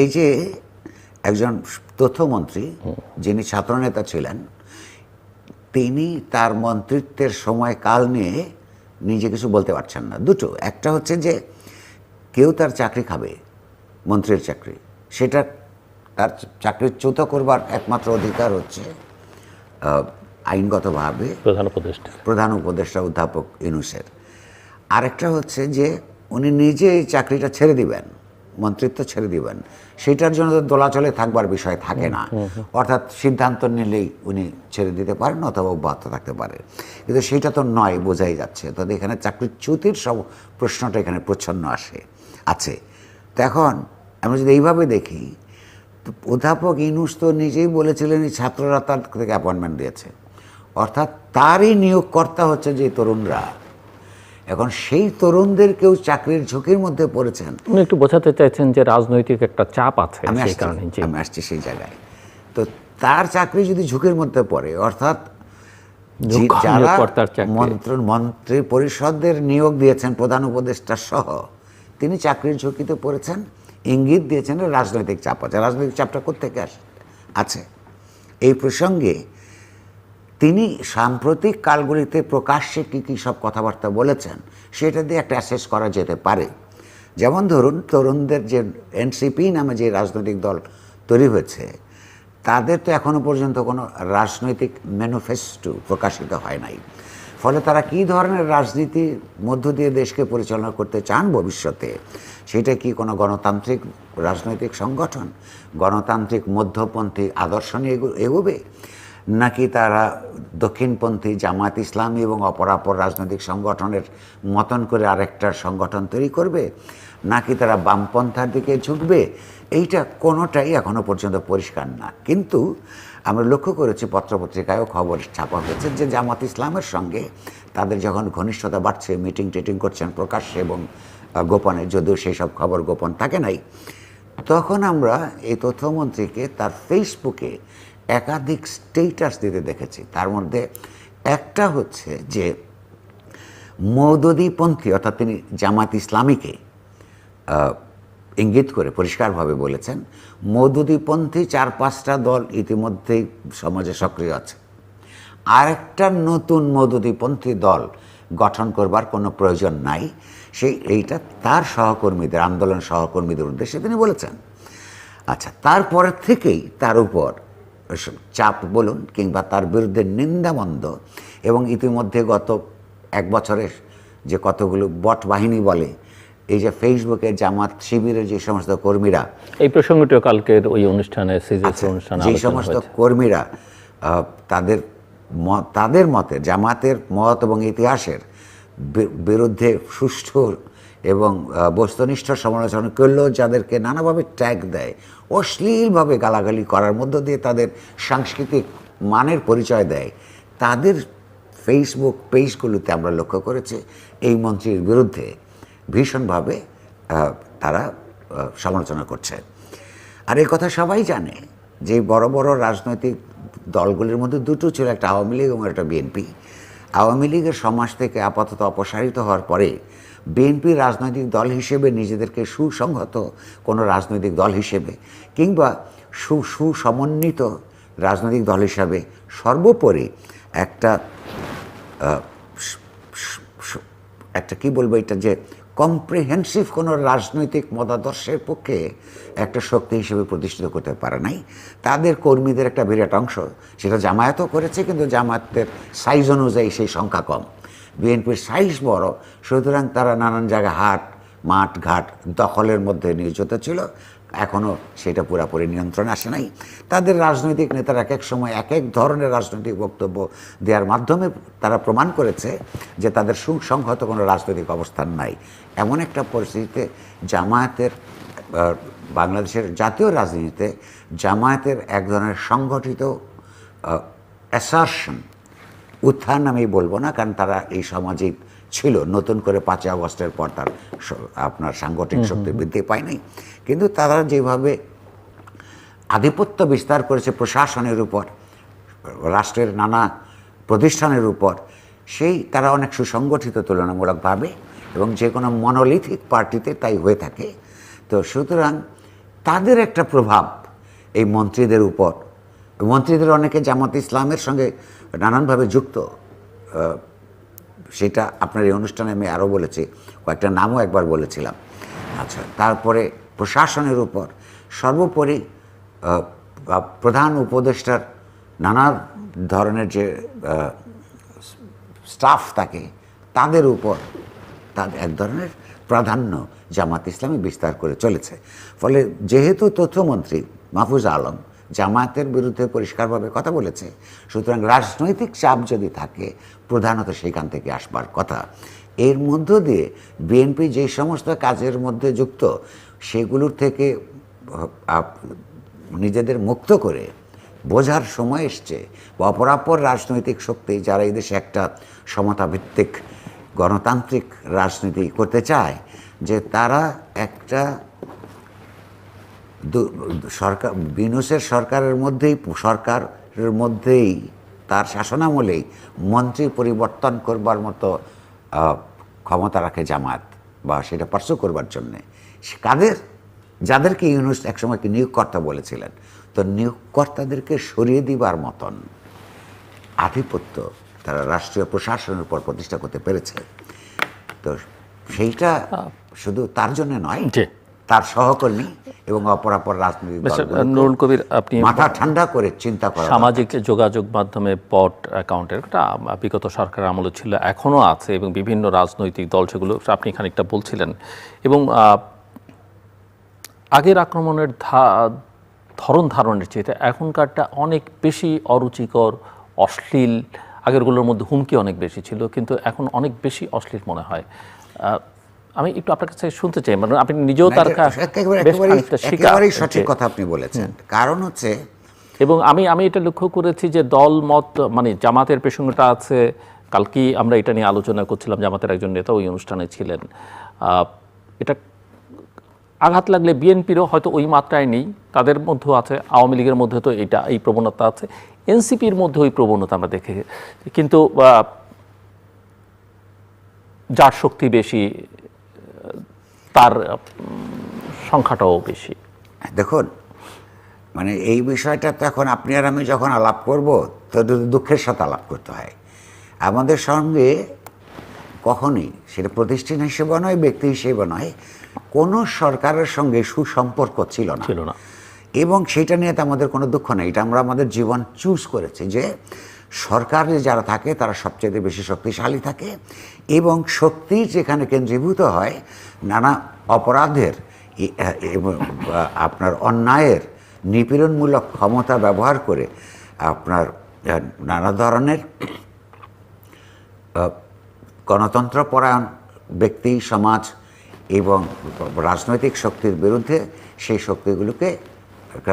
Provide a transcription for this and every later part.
এই যে একজন তথ্যমন্ত্রী যিনি ছাত্রনেতা ছিলেন তিনি তার মন্ত্রিত্বের সময় কাল নিয়ে নিজে কিছু বলতে পারছেন না। দুটো একটা হচ্ছে যে কেউ তার চাকরি খাবে মন্ত্রীর চাকরি সেটা তার চাকরিচ্যুত করবার একমাত্র অধিকার হচ্ছে আইনগতভাবে প্রধান উপদেষ্টা। প্রধান উপদেষ্টা অধ্যাপক ইনুসের আরেকটা হচ্ছে যে উনি নিজে এই চাকরিটা ছেড়ে দিবেন। মন্ত্রিত্ব ছেড়ে দিবেন। সেটার জন্য তো দোলাচলে থাকবার বিষয় থাকে না। অর্থাৎ সিদ্ধান্ত নিলেই উনি ছেড়ে দিতে পারেন অথবা অব্যাহত থাকতে পারে। কিন্তু সেটা তো নয় বোঝাই যাচ্ছে। তো এখানে চাকরিচ্যুতির সব প্রশ্নটা এখানে প্রচ্ছন্ন আসে আছে। তো এখন আমরা যদি এইভাবে দেখি তো অধ্যাপক ইনুস তো নিজেই বলেছিলেন এই ছাত্ররা তার থেকে অ্যাপয়েন্টমেন্ট দিয়েছে। অর্থাৎ তারই নিয়োগকর্তা হচ্ছে যে তরুণরা। এখন সেই তরুণদের কেউ চাকরির ঝুঁকির মধ্যে পড়েছেন। উনি একটু বোঝাতে চাইছেন যে রাজনৈতিক একটা চাপ আছে আমি আসছি আমি আসছি সেই জায়গায়। তো তার চাকরি যদি ঝুঁকির মধ্যে পড়ে অর্থাৎ যারা মন্ত্র মন্ত্রী পরিষদের নিয়োগ দিয়েছেন প্রধান উপদেষ্টা সহ তিনি চাকরির ঝুঁকিতে পড়েছেন। ইঙ্গিত দিয়েছেন রাজনৈতিক চাপ আছে। রাজনৈতিক চাপটা কোথেকে আসে আছে? এই প্রসঙ্গে তিনি সাম্প্রতিক কালগুলিতে প্রকাশ্যে কী কী সব কথাবার্তা বলেছেন, সেটা দিয়ে একটা অ্যাসেস করা যেতে পারে। যেমন ধরুন, তরুণদের যে এনসিপি নামে যে রাজনৈতিক দল তৈরি হয়েছে, তাদের তো এখনও পর্যন্ত কোনো রাজনৈতিক ম্যানিফেস্টো প্রকাশিত হয় নাই। ফলে তারা কী ধরনের রাজনীতির মধ্য দিয়ে দেশকে পরিচালনা করতে চান ভবিষ্যতে, সেটা কি কোনো গণতান্ত্রিক রাজনৈতিক সংগঠন, গণতান্ত্রিক মধ্যপন্থী আদর্শ নিয়ে এগো- এগোবে? নাকি তারা দক্ষিণপন্থী জামাত ইসলামী এবং অপরাপর রাজনৈতিক সংগঠনের মতন করে আরেকটা সংগঠন তৈরি করবে? নাকি তারা বামপন্থার দিকে ঝুঁকবে? এইটা কোনোটাই এখনও পর্যন্ত পরিষ্কার না। কিন্তু আমরা লক্ষ্য করেছি, পত্রপত্রিকায়ও খবর ছাপা হয়েছে যে জামাত ইসলামের সঙ্গে তাদের যখন ঘনিষ্ঠতা বাড়ছে, মিটিং টিটিং করছেন প্রকাশ্যে এবং গোপনে, যদিও সেই সব খবর গোপন থাকে নাই, তখন আমরা এই তথ্যমন্ত্রীকে তার ফেসবুকে একাধিক স্টেটাস দিতে দেখেছি। তার মধ্যে একটা হচ্ছে যে মৌদুদিপন্থী, অর্থাৎ তিনি জামাত ইসলামীকে ইঙ্গিত করে পরিষ্কারভাবে বলেছেন, মৌদুদিপন্থী চার পাঁচটা দল ইতিমধ্যেই সমাজে সক্রিয় আছে। আরেকটা নতুন মৌদুদিপন্থী দল গঠন করবার কোনো প্রয়োজন নাই। সেই এইটা তার সহকর্মীদের, আন্দোলন সহকর্মীদের উদ্দেশ্যে তিনি বলেছেন। আচ্ছা তারপরের থেকেই তার উপর চাপ বলুন কিংবা তার বিরুদ্ধে নিন্দামন্দ এবং ইতিমধ্যে গত এক বছরের যে কতগুলো বট বাহিনী বলে এই যে ফেসবুকে জামাত শিবিরের যে সমস্ত কর্মীরা এই প্রসঙ্গটিও কালকের ওই অনুষ্ঠানে আচ্ছা, অনুষ্ঠানে যে সমস্ত কর্মীরা তাদের তাদের মতে জামাতের মত এবং ইতিহাসের বিরুদ্ধে সুষ্ঠু এবং বস্তুনিষ্ঠ সমালোচনা করলেও যাদেরকে নানাভাবে ট্যাগ দেয়, অশ্লীলভাবে গালাগালি করার মধ্য দিয়ে তাদের সাংস্কৃতিক মানের পরিচয় দেয়, তাদের ফেসবুক পেজগুলোতে আমরা লক্ষ্য করেছি এই মন্ত্রীর বিরুদ্ধে ভীষণভাবে তারা সমালোচনা করছে। আর এই কথা সবাই জানে যে বড় বড় রাজনৈতিক দলগুলির মধ্যে দুটো ছিল, একটা আওয়ামী লীগ এবং একটা বিএনপি। আওয়ামী লীগের সমাজ থেকে আপাতত অপসারিত হওয়ার পরে বিএনপি রাজনৈতিক দল হিসেবে নিজেদেরকে সুসংহত কোনো রাজনৈতিক দল হিসেবে কিংবা সু, সুসমন্বিত রাজনৈতিক দল হিসাবে সর্বোপরি একটা একটা কি বলব এটা যে কম্প্রিহেন্সিভ কোনো রাজনৈতিক মতাদর্শের পক্ষে একটা শক্তি হিসেবে প্রতিষ্ঠিত করতে পারে নাই। তাদের কর্মীদের একটা বিরাট অংশ, সেটা জামায়াতও করেছে, কিন্তু জামায়াতের সাইজ অনুযায়ী সেই সংখ্যা কম। বিএনপির সাইজ বড়, সুতরাং তারা নানান জায়গায় হাট মাঠ ঘাট দখলের মধ্যে নিয়োজিত ছিল। এখনও সেটা পুরাপুরি নিয়ন্ত্রণে আসে নাই। তাদের রাজনৈতিক নেতারা এক এক সময় এক এক ধরনের রাজনৈতিক বক্তব্য দেওয়ার মাধ্যমে তারা প্রমাণ করেছে যে তাদের সুসংহত কোনো রাজনৈতিক অবস্থান নাই। এমন একটা পরিস্থিতিতে জামায়াতের বাংলাদেশের জাতীয় রাজনীতিতে জামায়াতের এক ধরনের সংগঠিত অ্যাসারশন উত্থান আমি বলব না, কারণ তারা এই সামাজিক ছিল নতুন করে পাঁচই আগস্টের পর তার আপনার সাংগঠনিক শক্তি বৃদ্ধি পায়নি। কিন্তু তারা যেভাবে আধিপত্য বিস্তার করেছে প্রশাসনের উপর রাষ্ট্রের নানা প্রতিষ্ঠানের উপর সেই তারা অনেক সুসংগঠিত তুলনামূলকভাবে এবং যে কোনো মনোলিথিক পার্টিতে তাই হয়ে থাকে। তো সুতরাং তাদের একটা প্রভাব এই মন্ত্রীদের উপর। মন্ত্রীদের অনেকে জামাত ইসলামের সঙ্গে নানানভাবে যুক্ত সেটা আপনার এই অনুষ্ঠানে আমি আরও বলেছি, কয়েকটা নামও একবার বলেছিলাম। আচ্ছা তারপরে প্রশাসনের উপর সর্বোপরি প্রধান উপদেষ্টার নানা ধরনের যে স্টাফ থাকে, তাদের উপর তাদের এক ধরনের প্রাধান্য জামাত ইসলামী বিস্তার করে চলেছে। ফলে যেহেতু তথ্যমন্ত্রী মাহফুজ আলম জামায়াতের বিরুদ্ধে পরিষ্কারভাবে কথা বলেছে। সুতরাং রাজনৈতিক চাপ যদি থাকে, প্রধানত সেইখান থেকে আসবার কথা। এর মধ্য দিয়ে বিএনপি যে সমস্ত কাজের মধ্যে যুক্ত, সেগুলোর থেকে নিজেদের মুক্ত করে বোঝার সময় এসছে। বা অপরাপর রাজনৈতিক শক্তি যারা এই দেশে একটা সমতাভিত্তিক গণতান্ত্রিক রাজনীতি করতে চায়, যে তারা একটা সরকার বিনুসের সরকারের মধ্যেই সরকারের মধ্যেই তার শাসনামলেই মন্ত্রী পরিবর্তন করবার মতো ক্ষমতা রাখে জামাত বা সেটা পার্শ্ব করবার জন্যে। সে কাদের? যাদেরকে ইউনুস একসময় কি নিয়োগকর্তা বলেছিলেন? তো নিয়োগকর্তাদেরকে সরিয়ে দিবার মতন আধিপত্য তারা রাষ্ট্রীয় প্রশাসনের উপর প্রতিষ্ঠা করতে পেরেছে। তো সেইটা শুধু তার জন্য নয়। তার সহকর্মী এবং অপরাপর রাজনৈতিক বেশ, নুরুল কবির আপনি মাথা ঠান্ডা করে চিন্তা করা সামাজিক যোগাযোগ মাধ্যমে পট অ্যাকাউন্টের একটা বিগত সরকারের আমলে ছিল এখনও আছে এবং বিভিন্ন রাজনৈতিক দল সেগুলো আপনি খানিকটা বলছিলেন এবং আগের আক্রমণের ধরন ধারণের চেয়ে এখনকারটা অনেক বেশি অরুচিকর অশ্লীল আগেরগুলোর মধ্যে হুমকি অনেক বেশি ছিল কিন্তু এখন অনেক বেশি অশ্লীল মনে হয়। আমি একটু আপনার কাছে শুনতে চাই মানে আপনি নিজেও তার একেবারে একেবারেই- সঠিক কথা আপনি বলেছেন। কারণ হচ্ছে এবং আমি আমি এটা লক্ষ্য করেছি যে দল মত মানে জামাতের প্রসঙ্গটা আছে। কালকেই আমরা এটা নিয়ে আলোচনা করছিলাম জামাতের একজন নেতা ওই অনুষ্ঠানে ছিলেন। এটা আঘাত লাগলে বিএনপিরও হয়তো ওই মাত্রায় নেই। তাদের মধ্যেও আছে আওয়ামী লীগের মধ্যে তো এটা এই প্রবণতা আছে। এনসিপির মধ্যে ওই প্রবণতা আমরা দেখে কিন্তু যার শক্তি বেশি তার সংখ্যাটাও বেশি। দেখুন মানে এই বিষয়টা তো এখন আপনি আর আমি যখন আলাপ করব তো দুঃখের সাথে আলাপ করতে হয়। আমাদের সঙ্গে কখনই সেটা প্রতিষ্ঠান হিসেবে নয় ব্যক্তি হিসেবে নয় কোনো সরকারের সঙ্গে সুসম্পর্ক ছিল না। ছিল না। এবং সেটা নিয়ে তো আমাদের কোনো দুঃখ নেই। এটা আমরা আমাদের জীবন চুজ করেছি যে সরকারে যারা থাকে, তারা সবচেয়ে বেশি শক্তিশালী থাকে এবং শক্তি যেখানে কেন্দ্রীভূত হয়, নানা অপরাধের আপনার অন্যায়ের নিপীড়নমূলক ক্ষমতা ব্যবহার করে আপনার নানা ধরনের গণতন্ত্র পরায়ণ ব্যক্তি, সমাজ এবং রাজনৈতিক শক্তির বিরুদ্ধে সেই শক্তিগুলোকে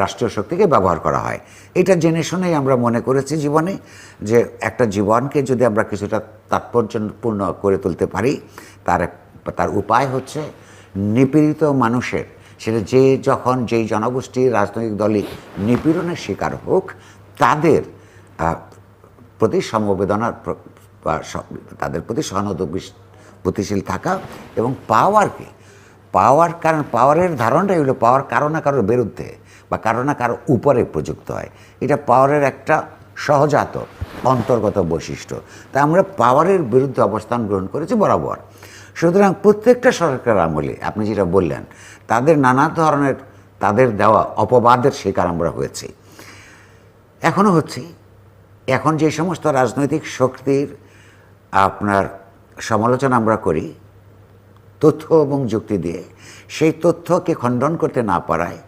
রাষ্ট্রীয় শক্তিকে ব্যবহার করা হয়। এটা জেনে শুনেই আমরা মনে করেছি জীবনে যে একটা জীবনকে যদি আমরা কিছুটা তাৎপর্যপূর্ণ করে তুলতে পারি, তার তার উপায় হচ্ছে নিপীড়িত মানুষের, সেটা যে যখন যেই জনগোষ্ঠীর রাজনৈতিক দলই নিপীড়নের শিকার হোক, তাদের প্রতি সমবেদনার তাদের প্রতি সহানুভূতিশীল থাকা এবং পাওয়ারকে পাওয়ার কারণ পাওয়ারের ধারণটাই হলো পাওয়ার কারও না কারোর বিরুদ্ধে। বা কারও না কারও উপরে প্রযুক্ত হয়। এটা পাওয়ারের একটা সহজাত, অন্তর্গত বৈশিষ্ট্য। তা আমরা পাওয়ারের বিরুদ্ধে অবস্থান গ্রহণ করেছি বরাবর। সুতরাং প্রত্যেকটা সরকার আমলে, আপনি যেটা বললেন, তাদের নানা ধরনের, তাদের দেওয়া অপবাদের শিকার আমরা হয়েছি। এখনও হচ্ছে। এখন যে সমস্ত রাজনৈতিক শক্তির আপনার সমালোচনা আমরা করি, তথ্য এবং যুক্তি দিয়ে, সেই তথ্যকে খণ্ডন করতে না পারায়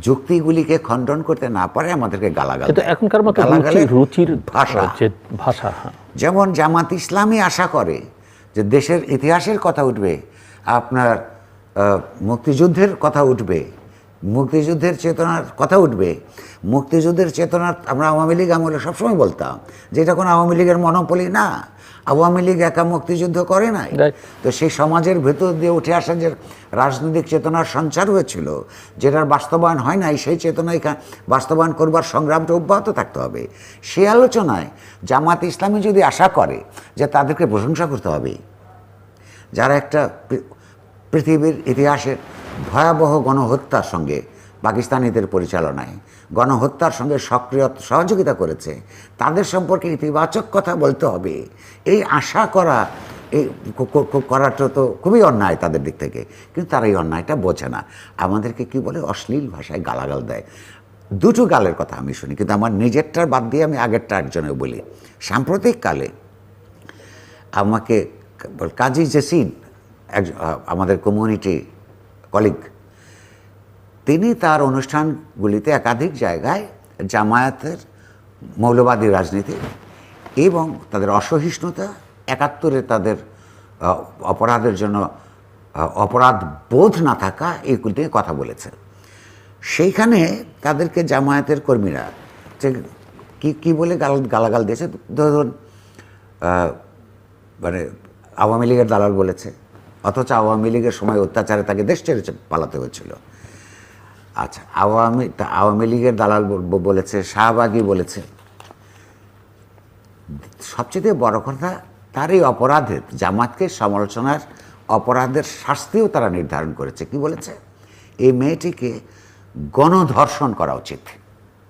যুক্তিগুলিকে খণ্ডন করতে না পারে আমাদেরকে গালাগাল এখনকার মতো রুচির ভাষা ভাষা। হ্যাঁ। যেমন জামাত ইসলামী আশা করে যে দেশের ইতিহাসের কথা উঠবে আপনার মুক্তিযুদ্ধের কথা উঠবে মুক্তিযুদ্ধের চেতনার কথা উঠবে। মুক্তিযুদ্ধের চেতনা আমরা আওয়ামী লীগ আমলে সবসময় বলতাম যে এটা কোনো আওয়ামী লীগের মনোপলি না। আওয়ামী লীগ একা মুক্তিযুদ্ধ করে নাই. তো সেই সমাজের ভেতর দিয়ে উঠে আসা যে রাজনৈতিক চেতনার সঞ্চার হয়েছিল যেটার বাস্তবায়ন হয় নাই সেই চেতনায় বাস্তবায়ন করবার সংগ্রামটা অব্যাহত থাকতে হবে। সে আলোচনায় জামাত ইসলামী যদি আশা করে যে তাদেরকে প্রশংসা করতে হবে যারা একটা পৃথিবীর ইতিহাসের ভয়াবহ গণহত্যার সঙ্গে পাকিস্তানিদের পরিচালনায়। গণহত্যার সঙ্গে সক্রিয় সহযোগিতা করেছে। তাদের সম্পর্কে ইতিবাচক কথা বলতে হবে। এই আশা করা, এই করাটা তো খুবই অন্যায় তাদের দিক থেকে। কিন্তু তারা এই অন্যায়টা বোঝে না। আমাদেরকে কি বলে? অশ্লীল ভাষায় গালাগাল দেয়। দুটো গালের কথা আমি শুনি, কিন্তু আমার নিজেরটার বাদ দিয়ে আমি আগেরটা একজনে বলি। সাম্প্রতিক কালে আমাকে কাজী জেসিন আমাদের কমিউনিটি কলিগ। তিনি তার অনুষ্ঠানগুলিতে একাধিক জায়গায় জামায়াতের মৌলবাদী রাজনীতি এবং তাদের অসহিষ্ণুতা, একাত্তরে তাদের অপরাধের জন্য অপরাধ বোধ না থাকা এইগুলি নিয়ে কথা বলেছেন সেইখানে তাদেরকে জামায়াতের কর্মীরা যে কি কি বলে গাল, গালাগাল দিয়েছে? ধরুন মানে আওয়ামী লীগের দালাল বলেছে। অথচ আওয়ামী লীগের সময় অত্যাচারে তাকে দেশ ছেড়ে পালাতে হয়েছিল। আচ্ছা আওয়ামী আওয়ামী লীগের দালাল বলেছে শাহবাগী বলেছে। সবচেয়ে বড় কথা তার এই অপরাধের জামাতকে সমালোচনার অপরাধের শাস্তিও তারা নির্ধারণ করেছে। কি বলেছে? এই মেয়েটিকে গণধর্ষণ করা উচিত।